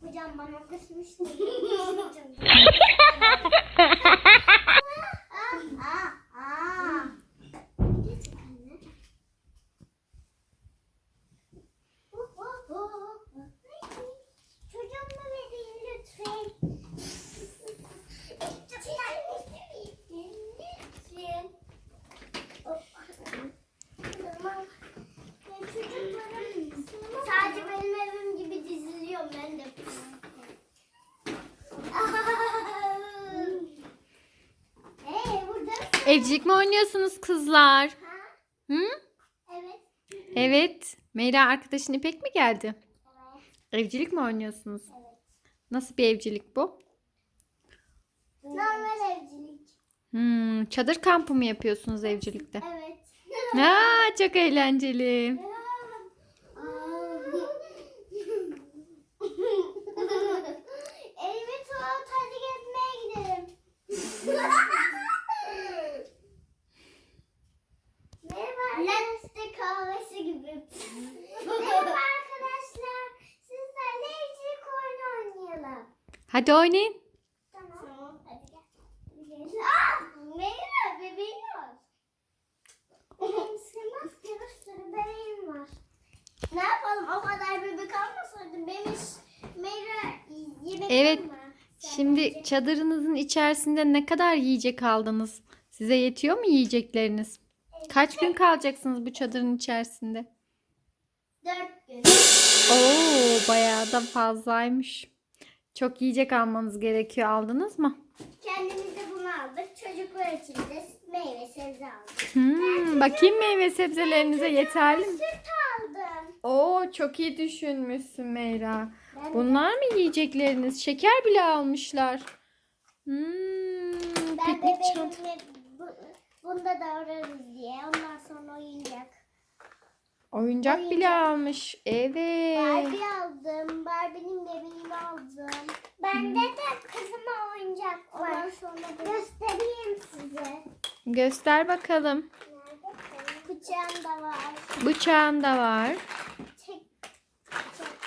Hocam bana kısmıştı. Aa, aa, aa. Geç anne. Oh, oh, oh, oh. Çocuğumu verin lütfen. Lütfen. Oh. Tamam. Ben çocuklarım sadece benim evim gibi diziliyorum ben de. Hey burada mısın? Evcilik mi oynuyorsunuz kızlar? Ha? Hı? Evet. Evet. Meyra arkadaşın İpek mi geldi? Evet. Evcilik mi oynuyorsunuz? Evet. Nasıl bir evcilik bu? Normal evcilik. Hmm, çadır kampı mı yapıyorsunuz evcilikte? Evet. Aa, çok eğlenceli. Elimi Hadi oynayın. Tamam. Hadi gel. Aa, Meyra bebeğin var. Benim sığmaz ki bir sürü bebeğim var. Ne yapalım o kadar bebek almasaydım benim Meyra yemek Evet. Sen Şimdi çadırınızın içerisinde ne kadar yiyecek aldınız? Size yetiyor mu yiyecekleriniz? Kaç gün kalacaksınız bu çadırın içerisinde? Dört gün. Oo, bayağı da fazlaymış. Çok yiyecek almanız gerekiyor. Aldınız mı? Kendimiz de bunu aldık. Çocuklar için de meyve sebze aldık. Hmm, bakayım meyve sebzelerinize yeterli mi? Süt aldım. Oo, çok iyi düşünmüşsün Meyra. Ben, Bunlar mı yiyecekleriniz? Şeker bile almışlar. Hmm, ben piknik çant- bebeğimle bu, bunda davranırız diye. Ondan sonra oyuncak. Oyuncak bile Oyuncak. almış. Evet. Barbie aldım. Bende de kızıma oyuncak var. Ondan sonra göstereyim size. Göster bakalım. Nerede? Bıçağım da var. Bıçağın da var.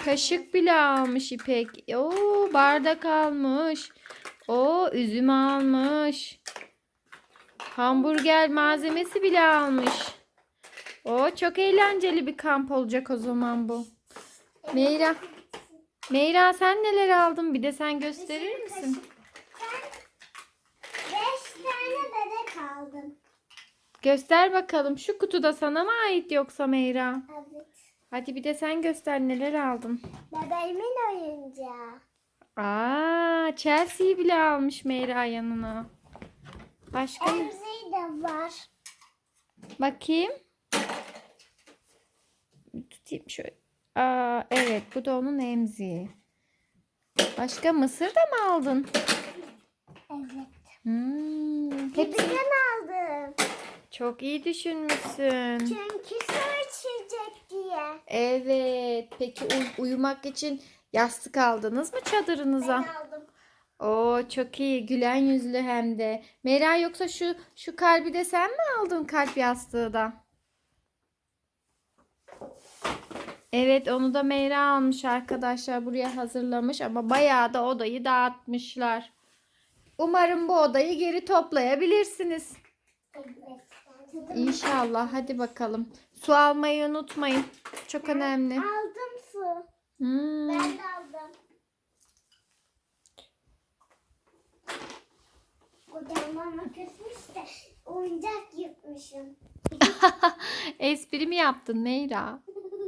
Kaşık bile almış İpek. Oo, bardak almış. Oo, üzüm almış. Hamburger malzemesi bile almış. Oo, çok eğlenceli bir kamp olacak o zaman bu. Meyra. Meyra sen neler aldın? Bir de sen gösterir misin? Ben beş tane bebek aldım. Göster bakalım. Şu kutuda sana mı ait yoksa Meyra? Evet. Hadi bir de sen göster neler aldın. Bebeğimin oyuncağı. Aa, Chelsea'yi bile almış Meyra yanına. Başka ne? Emziği de var. Bakayım. Tutayım şöyle. Aa, evet bu da onun emziği. Başka mısır da mı aldın? Evet. Hmm, hepsi Hepsinden aldım. çok iyi düşünmüşsün. Çünkü su içecek diye. Evet. Peki uy- uyumak için yastık aldınız mı Ben çadırınıza? aldım. Oo çok iyi. Gülen yüzlü hem de. Meyra yoksa şu şu kalbi de sen mi aldın kalp yastığı da? Evet onu da Meyra almış arkadaşlar. Buraya hazırlamış ama bayağı da odayı dağıtmışlar. Umarım bu odayı geri toplayabilirsiniz. İnşallah. Hadi bakalım. Su almayı unutmayın. Çok önemli. Aldım su. Hmm. Ben de aldım. Hocam bana küsmüş de oyuncak yutmuşum. Espri mi yaptın Meyra?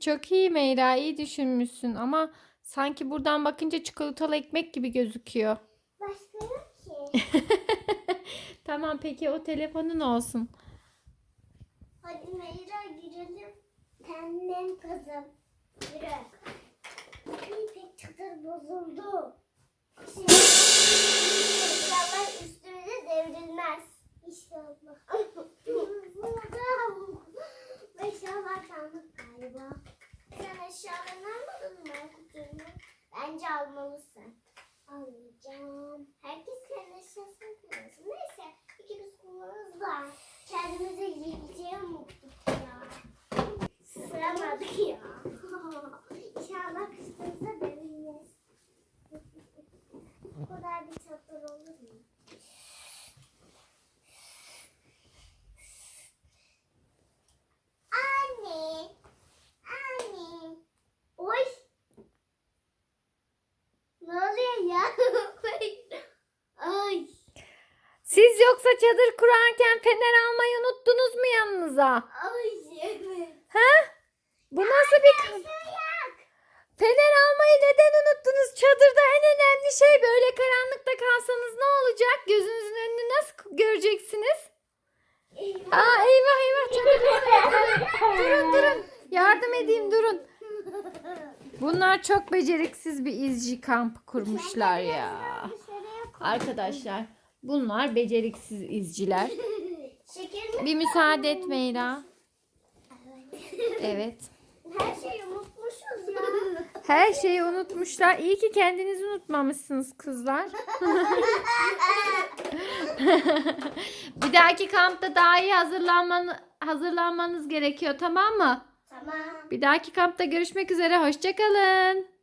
Çok iyi Meyra, iyi düşünmüşsün ama sanki buradan bakınca çikolatalı ekmek gibi gözüküyor. Başka yok ki. Tamam peki o telefonun olsun. Hadi Meyra girelim. Kendim kızım. Yürü. Pek çıtır bozuldu. Şimdi inşallah üstümüze devrilmez. İnşallah. İnşallah eşyalarını almadın mı kutuyu? Bence almalısın. Almayacağım. Herkes kendi eşyasını kullansın. Neyse ikimiz kullanırız da kendimize yiyeceğim unuttuk ya. Sığamadık ya. İnşallah kışımıza döneceğiz. Bu kadar bir çadır olur mu? Anne. Anne. Oy. Ne oluyor ya? Ay. Siz yoksa çadır kurarken fener almayı unuttunuz mu yanınıza? Evet. Ha? Bu nasıl bir kan- Fener almayı neden unuttunuz? Çadırda en önemli şey böyle karanlıkta kalsanız ne olacak? Gözünüzün önünü nasıl göreceksiniz? Aa eyvah eyvah çadır Durun durun. Yardım edeyim durun. Bunlar çok beceriksiz bir izci kampı kurmuşlar ya. Arkadaşlar bunlar beceriksiz izciler. Bir müsaade et Meyra. Evet. her şeyi unutmuşuz ya. Her şeyi unutmuşlar. İyi ki kendinizi unutmamışsınız kızlar. bir dahaki kampta daha iyi hazırlanmanı, hazırlanmanız gerekiyor tamam mı? tamam. Bir dahaki kampta görüşmek üzere. Hoşçakalın.